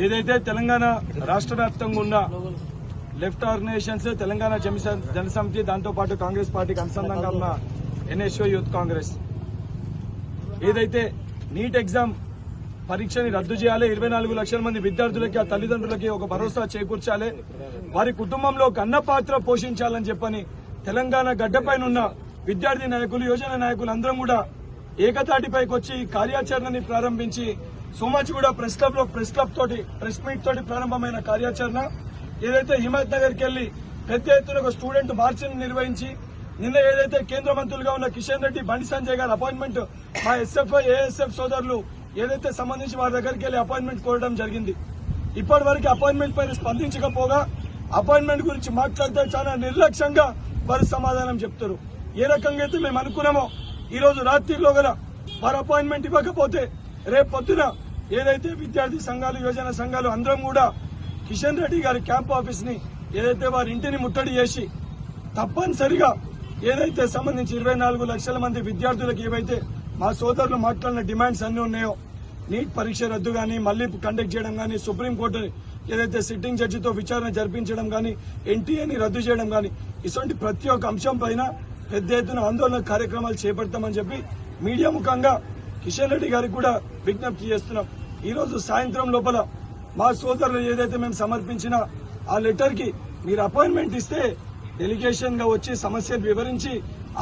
ఏదైతే తెలంగాణ రాష్ట్ర వ్యాప్తంగా ఉన్న లెఫ్ట్ ఆర్గనైజేషన్స్ తెలంగాణ జనసమితి దాంతోపాటు కాంగ్రెస్ పార్టీకి అనుసంధానంగా ఉన్న ఎన్ఎస్ఓ యూత్ కాంగ్రెస్. ఏదైతే నీట్ ఎగ్జామ్ పరీక్షని రద్దు చేయాలి ఇరవై నాలుగు లక్షల మంది విద్యార్థులకి ఆ తల్లిదండ్రులకి ఒక భరోసా చేకూర్చాలి వారి కుటుంబంలో ఒక పాత్ర పోషించాలని చెప్పని తెలంగాణ గడ్డపైన ఉన్న విద్యార్థి నాయకులు యోజన నాయకులు అందరం కూడా ఏకతాటిపైకి వచ్చి కార్యాచరణని ప్రారంభించి సోమాజిగూడ ప్రెస్ క్లబ్లో ప్రెస్ క్లబ్ తోటి ప్రెస్ మీట్ తోటి ప్రారంభమైన కార్యాచరణ. ఏదైతే హిమాయత్ నగర్కి వెళ్ళి పెద్ద ఎత్తున ఒక స్టూడెంట్ మార్చిని నిర్వహించి నిన్న ఏదైతే కేంద్ర మంత్రులుగా ఉన్న కిషన్ రెడ్డి బండి సంజయ్ గారి అపాయింట్మెంట్ మా ఎస్ఎఫ్ఐ ఏఎస్ఎఫ్ సోదరులు ఏదైతే సంబంధించి వారి దగ్గరికి వెళ్ళి అపాయింట్మెంట్ కోరడం జరిగింది. ఇప్పటి వరకు అపాయింట్మెంట్ పైన స్పందించకపోగా అపాయింట్మెంట్ గురించి మాట్లాడితే చాలా నిర్లక్ష్యంగా వారు సమాధానం చెప్తారు. ఏ రకంగా అయితే మేము అనుకున్నామో ఈ రోజు రాత్రిలో గల వారు అపాయింట్మెంట్ ఇవ్వకపోతే రేపు పొద్దున ఏదైతే విద్యార్థి సంఘాలు యువజన సంఘాలు అందరం కూడా కిషన్ రెడ్డి గారి క్యాంప్ ఆఫీస్ని ఏదైతే వారి ఇంటిని ముట్టడి చేసి తప్పనిసరిగా ఏదైతే సంబంధించి ఇరవై నాలుగు లక్షల మంది విద్యార్థులకు ఏవైతే మా సోదరులు మాట్లాడిన డిమాండ్స్ అన్ని ఉన్నాయో నీట్ పరీక్ష రద్దు గాని మళ్ళీ కండక్ట్ చేయడం గాని సుప్రీంకోర్టు ఏదైతే సిట్టింగ్ జడ్జితో విచారణ జరిపించడం గాని ఎన్టీఏని రద్దు చేయడం గాని ఇటువంటి ప్రతి ఒక్క అంశం పైన పెద్ద ఎత్తున ఆందోళన కార్యక్రమాలు చేపడతామని చెప్పి మీడియా ముఖంగా కిషన్ రెడ్డి గారికి కూడా విజ్ఞప్తి చేస్తున్నాం. ఈ రోజు సాయంత్రం లోపల మా సోదరులు ఏదైతే మేము సమర్పించిన ఆ లెటర్కి మీరు అపాయింట్మెంట్ ఇస్తే డెలిగేషన్గా వచ్చి సమస్యను వివరించి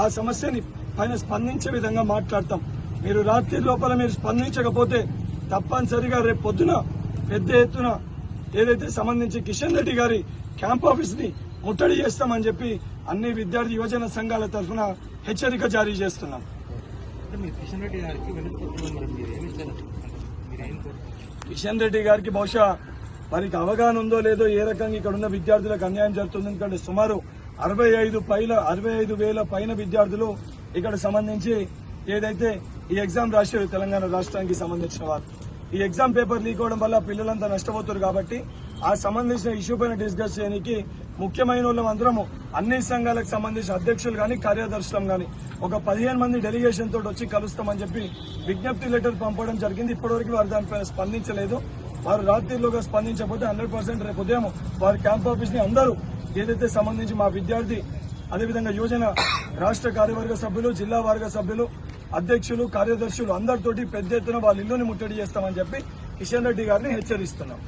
ఆ సమస్యని పైన స్పందించే విధంగా మాట్లాడతాం. మీరు రాత్రి లోపల మీరు స్పందించకపోతే తప్పనిసరిగా రేపు పొద్దున పెద్ద ఎత్తున ఏదైతే సంబంధించి కిషన్ రెడ్డి గారి క్యాంప్ ఆఫీస్ని ముట్టడి చేస్తామని చెప్పి అన్ని విద్యార్థి యువజన సంఘాల తరఫున హెచ్చరిక జారీ చేస్తున్నాం. కిషన్ రెడ్డి గారికి కిషన్ రెడ్డి గారికి బహుశా వారికి అవగాహన ఉందో లేదో ఏ రకంగా ఇక్కడ ఉన్న విద్యార్థులకు అన్యాయం జరుగుతుంది ఎందుకంటే సుమారు అరవై ఐదు పైన అరవై ఐదు వేల పైన విద్యార్థులు ఇక్కడ సంబంధించి ఏదైతే ఈ ఎగ్జామ్ రాశారు తెలంగాణ రాష్ట్రానికి సంబంధించిన వారు. ఈ ఎగ్జామ్ పేపర్ లీక్ అవడం వల్ల పిల్లలంతా నష్టపోతారు కాబట్టి ఆ సంబంధించిన ఇష్యూ పైన డిస్కస్ చేయడానికి ముఖ్యమైన వాళ్ళం అందరము అన్ని సంఘాలకు సంబంధించిన అధ్యక్షులు కానీ కార్యదర్శులం కానీ ఒక పదిహేను మంది డెలిగేషన్ తోటి వచ్చి కలుస్తామని చెప్పి విజ్ఞప్తి లెటర్ పంపడం జరిగింది. ఇప్పటివరకు వారు దానిపైన స్పందించలేదు. వారు రాత్రిలోగా స్పందించకపోతే హండ్రెడ్ పర్సెంట్ రేపు ఉదయం వారి క్యాంప్ ఆఫీస్ని అందరూ ఏదైతే సంబంధించి మా విద్యార్థి అదేవిధంగా యోజన రాష్ట్ర కార్యవర్గ సభ్యులు జిల్లా వర్గ సభ్యులు అధ్యక్షులు కార్యదర్శులు అందరితోటి పెద్ద ఎత్తున వాళ్ళ ఇల్లుని ముట్టడి చేస్తామని చెప్పి కిషన్ రెడ్డి గారిని హెచ్చరిస్తున్నాం.